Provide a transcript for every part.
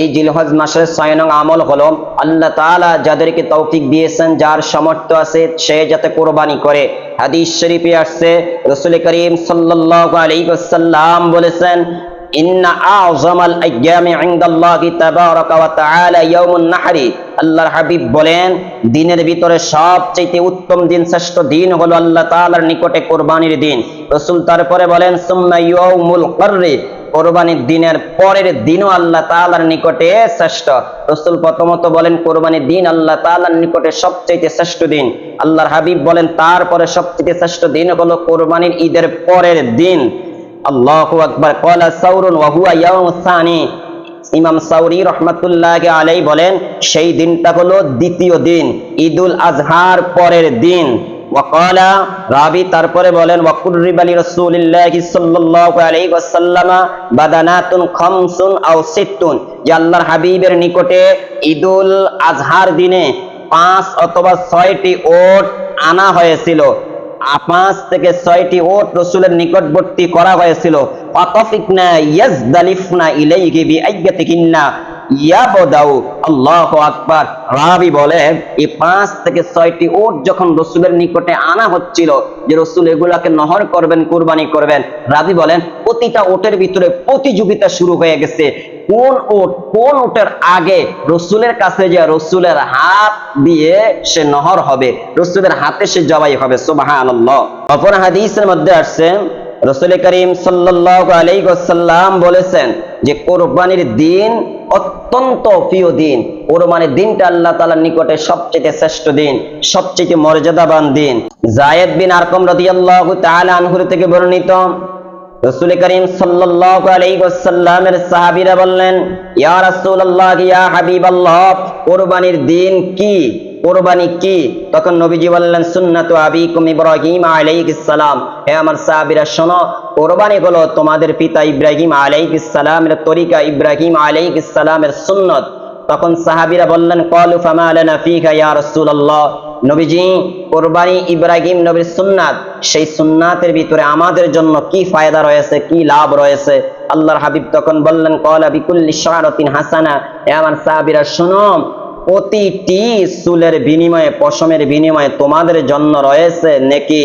এই জিলহজ মাসের ছয় নং আমল হলো আল্লাহ তাআলা যাদেরকে তৌফিক দিয়েছেন, যার সামর্থ্য আছে সে যাতে কোরবানি করে। হাদিস শরীফে আসছে, রসুল করিম সাল্লাল্লাহু আলাইহি ওয়াসাল্লাম বলেছেন, ইন্না হাবিব বলেন, দিনের ভিতরে সবচেয়ে উত্তম দিন, শ্রেষ্ঠ দিন হলো আল্লাহ নিকটে কোরবানির দিন। রসুল তারপরে বলেন কোরবানির দিনের পরের দিনও আল্লাহ তালার নিকটে শ্রেষ্ঠ। রসুল প্রথমত বলেন, কোরবানির দিন আল্লাহ তালার নিকটে সবচেয়ে শ্রেষ্ঠ দিন। আল্লাহর হাবিব বলেন, তারপরে সবচেয়ে শ্রেষ্ঠ দিন হলো কোরবানির ঈদের পরের দিন। আলাই বলেন, সেই দিনটা হলো দ্বিতীয় দিন, ঈদুল আজহার পরের দিন। ওয়াকালা, রাবি তারপরে বলেন রাসূলিল্লাহি সাল্লাল্লাহু আলাইহি ওয়াসাল্লামা বাদানাতুন খামসুন আও সিত্তুন। যে আল্লাহর হাবিবের নিকটে ঈদুল আজহার দিনে পাঁচ অথবা ছয়টি ওট আনা হয়েছিল। পাঁচ থেকে ছয়টি ওট রসুলের নিকটবর্তী করা হয়েছিল। আল্লাহু আকবার। রাবি এই পাঁচ থেকে ছয়টি ওট যখন রসুলের নিকটে আনা হচ্ছিল, যে রসুল এগুলাকে নহর করবেন, কুরবানি রাবি বলেন, প্রতিটা ওটের ভিতরে প্রতিযোগিতা শুরু হয়ে গেছে। কোন ওট কোন ওটের আগে রসুলের কাছে যে রসুলের হাত দিয়ে সে নহর হবে, রসুলের হাতে সে জবাই হবে, সুবহানাল্লাহ। অপর হাদিসের মধ্যে আসছে রসুল করিম আলাইহি বলেছেন যে কোরবানির দিন অত্যন্ত প্রিয় দিন। কোরবানির দিনটা আল্লাহ তাআলার নিকটে সবচেয়ে শ্রেষ্ঠ দিন, সবচেয়ে মর্যাদাবান দিন। জায়েদ বিন আরকম আনহু থেকে বর্ণিত, রসুল করিম ওয়াসাল্লামের সাহাবীরা বললেন, ইয়া রাসূলুল্লাহ, ইয়া হাবিবাল্লাহ, কোরবানির দিন কি? কোরবানি কি? তখন নবীজি বললেন, সুন্নাতু আবিকুম ইব্রাহিম সালাম। হে আমার সাহাবীরা, শোনো, কোরবানি হলো তোমাদের পিতা ইব্রাহিম সালামের তরিকা, ইব্রাহিম সালামের সুন্নত। তখন সাহাবীরা বললেন, ক্বালু ফামা লানা ফিকা ইয়া রাসূলুল্লাহ। নবীজি, কোরবানি ইব্রাহিম নবীর সুন্নাত। সেই সুন্নাতের ভিতরে আমাদের জন্য কি ফায়দা রয়েছে, কি লাভ রয়েছে? আল্লাহর হাবিব তখন বললেন কলা বিকুল্লি শারাতিন হাসানা। এ আমার সাহাবীরা, শুনো প্রতিটি চুলের বিনিময়ে, পশমের বিনিময়ে তোমাদের জন্য রয়েছে নেকি?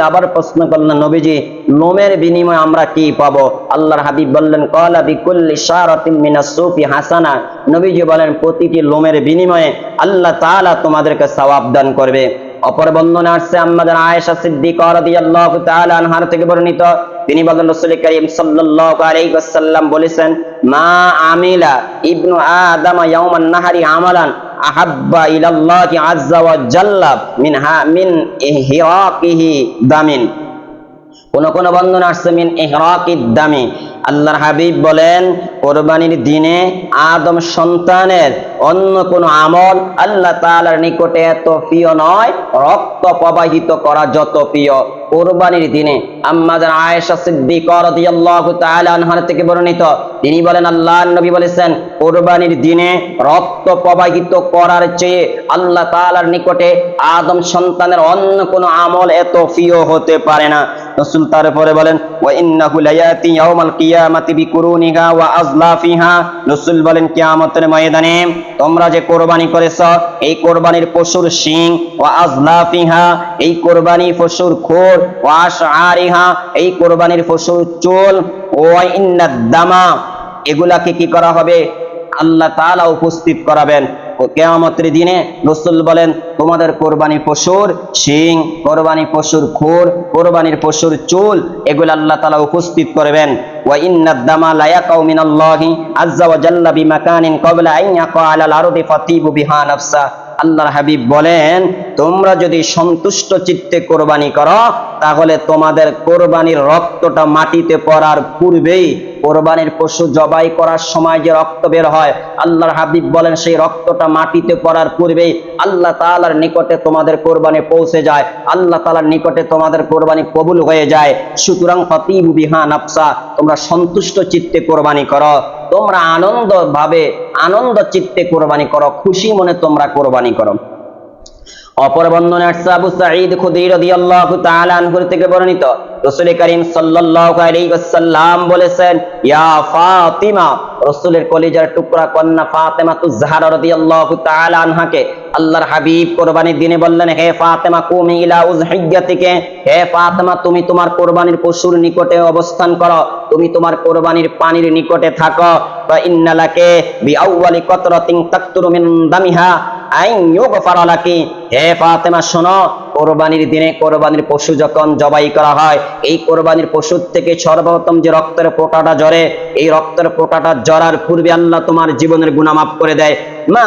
আবার প্রশ্ন করলেন, নবীজি আমরা কি পাবো? আল্লাহর হাবিব বললেন হাসানা। নবীজি বলেন, প্রতিটি লোমের বিনিময়ে আল্লাহ তালা তোমাদেরকে সওয়াব দান করবে। অপর বন্ধনে আসছে আমাদের আয়েশা সিদ্দিক থেকে বর্ণিত। তিনি বলেন, রাসূল করিম বলেছেন মা আমিলা ইবনু আদম ইয়াউমান নাহারি আমালান আহাব্বা ইলাল্লাহি আজ্জা ওয়া জাল্লা মিন হা মিন ইহরাকিহি দামিন। কোন কোন বন্ধন আসছে মিন ইহরাকিদ দামি। আল্লাহর হাবিব বলেন, কোরবানির দিনে আদম সন্তানের অন্য কোন আমল আল্লাহ তাআলার নিকটে এত প্রিয় নয়, রক্ত প্রবাহিত করা যত প্রিয়। কোরবানির দিনে আম্মাদের আয়েশা সিদ্দিকা রাদিয়াল্লাহু তাআলা আনহার থেকে বর্ণিত, তিনি বলেন, আল্লাহর নবী বলেছেন, কোরবানির দিনে রক্ত প্রবাহিত করার চেয়ে আল্লাহ তাআলার নিকটে আদম সন্তানের অন্য কোনো আমল এত প্রিয় হতে পারে না। রাসূল তারপরে বলেন ওয়া ইন্নাহু লায়াতি ইয়াউমাল কিয়ামাতি বিকুরুনিহা ওয়া আজলাফিহা রাসূল বলেন, কিয়ামতের ময়দানে তোমরা যে কোরবানি করেছ, এই কোরবানির পশুর শিং ওয়া আজলাফিহা এই কোরবানি পশুর খোর ওয়া আশআরিহা, এই কোরবানির পশুর চুল ওয়া ইন্নাদ দামা, এগুলাকে কি করা হবে? আল্লাহ তাআলা উপস্থিত করাবেন। কেয়ামতের দিনে রসুল বলেন, তোমাদের কোরবানি পশুর শিং, কোরবানি পশুর খুর, কোরবানির পশুর চুল, এগুলো আল্লাহ তালা উপস্থিত করবেন। মিনাল্লাহি আজ্জা ওয়া জাল্লা বিমাকানিন ক্বাবলা আন ইয়াকা আলাল আরদি ফাতিবু বিহা আল্লাহর হাবিব বলেন, তোমরা যদি সন্তুষ্ট চিত্তে কোরবানি করো, তাহলে তোমাদের কোরবানির রক্তটা মাটিতে পড়ার পূর্বেই কোরবানির পশু জবাই করার সময় যে রক্ত বের হয়, আল্লাহর হাবিব বলেন, সেই রক্তটা মাটিতে পড়ার পূর্বেই আল্লাহ তাআলার নিকটে তোমাদের কোরবানি পৌঁছে যায়, আল্লাহ তাআলার নিকটে তোমাদের কোরবানি কবুল হয়ে যায়। সুতরাং ফতিবু বিহা নাফসা, তোমরা সন্তুষ্ট চিত্তে কোরবানি করো, তোমরা আনন্দ ভাবে আনন্দ চিত্তে কোরবানি করো, খুশি মনে তোমরা কোরবানি করো। অপর বর্ণনা আসছে আবু সাঈদ খুদরি রাদিয়াল্লাহু তাআলা আনহু থেকে বর্ণিত। রাসূল করিম সাল্লাল্লাহু আলাইহি ওয়াসাল্লাম বলেছেন, ইয়া ফাতিমা রাসূলের কলিজার টুকরা কন্যা ফাতেমা তু জাহরা রাদিয়াল্লাহু তাআলা আনহাকে আল্লাহর হাবিব কোরবানির দিনে বললেন, হে ফাতেমা, কুমি ইলা উযহিয়াতিকে হে ফাতেমা, তুমি তোমার কোরবানির পশুর নিকটে অবস্থান করো, তুমি তোমার কোরবানির পানির নিকটে থাকো। ফা ইন্নালাকে বিআউয়ালি কতরাতিন তাকতুরু মিন দামিহা হে ফাতেমা, শোনো, কোরবানির দিনে কোরবানির পশু যখন জবাই করা হয়, এই কোরবানির পশুর থেকে সর্বপ্রথম যে রক্তের ফোঁটাটা ঝরে এই রক্তের ফোঁটাটা ঝরার পূর্বে আল্লাহ তোমার জীবনের গুনাহ মাফ করে দেয়। মা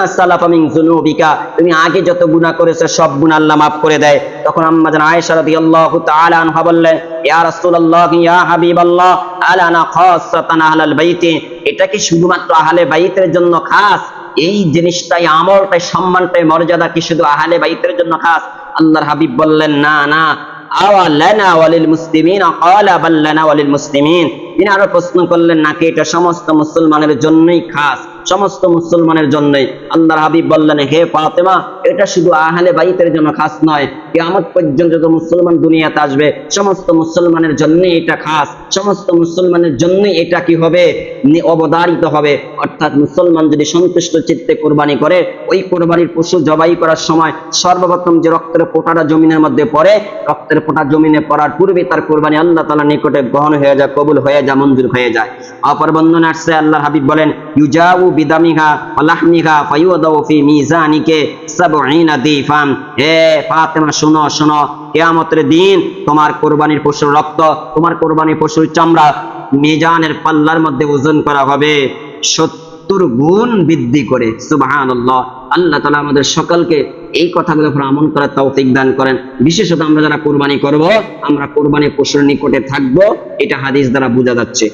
তুমি আগে যত গুনাহ করেছ, সব গুনাহ আল্লাহ মাফ করে দেয়। তখন ইয়া এটা কি শুধুমাত্র আহলে বাইতের জন্য খাস? এই জিনিসটাই আমলটাই সম্মানটাই মর্যাদা কি শুধু আহলে বাইতের জন্য খাস? আল্লাহর হাবিব বললেন, না না। আওয়ালানা ওয়ালিল মুসলিমিন, ক্বালা বাল্লানা ওয়ালিল মুসলিমিন। তিনি আরও প্রশ্ন করলেন, নাকি এটা সমস্ত মুসলমানের জন্যই খাস? সমস্ত মুসলমানের জন্যই। আল্লাহর হাবিব বললেন, হে ফাতেমা, এটা শুধু আহলে বাইতের জন্য খাস নয়। কিয়ামত পর্যন্ত যত মুসলমান দুনিয়াতে আসবে, সমস্ত মুসলমানের জন্যই এটা খাস, সমস্ত মুসলমানের জন্যই এটা কি হবে? অবধারিত হবে। অর্থাৎ মুসলমান যদি সন্তুষ্ট চিত্তে কোরবানি করে, ওই কোরবানির পশু জবাই করার সময় সর্বপ্রথম যে রক্তের ফোঁটাটা জমিনের মধ্যে পড়ে, রক্তের ফোঁটা জমিনে পড়ার পূর্বে তার কোরবানি আল্লাহ তালা নিকটে গ্রহণ হয়ে যায়, কবুল হয়ে যায়, মঞ্জুর হয়ে যায়। অপর বন্ধনে আসছে আল্লাহ হাবিব বলেন, ইউজাউ বিদামিহা ওয়ালাহমিহা ফায়ুদাউ ফি মিজানিকে সাবঈনা দিফান। হে ফাতেমা শুনো শুনো, কিয়ামতের দিন তোমার কোরবানির পশুর রক্ত, তোমার কোরবানির পশুর চামড়া মিজানের পাল্লার মধ্যে ওজন করা হবে। সত্তর গুণ বৃদ্ধি করে সুবাহান আল্লাহ আল্লাহ তালা আমাদের সকলকে এই কথাগুলো উপর করার তৌফিক দান করেন। বিশেষত আমরা যারা কোরবানি করব, আমরা কোরবানি পশুর নিকটে থাকব, এটা হাদিস দ্বারা বোঝা যাচ্ছে।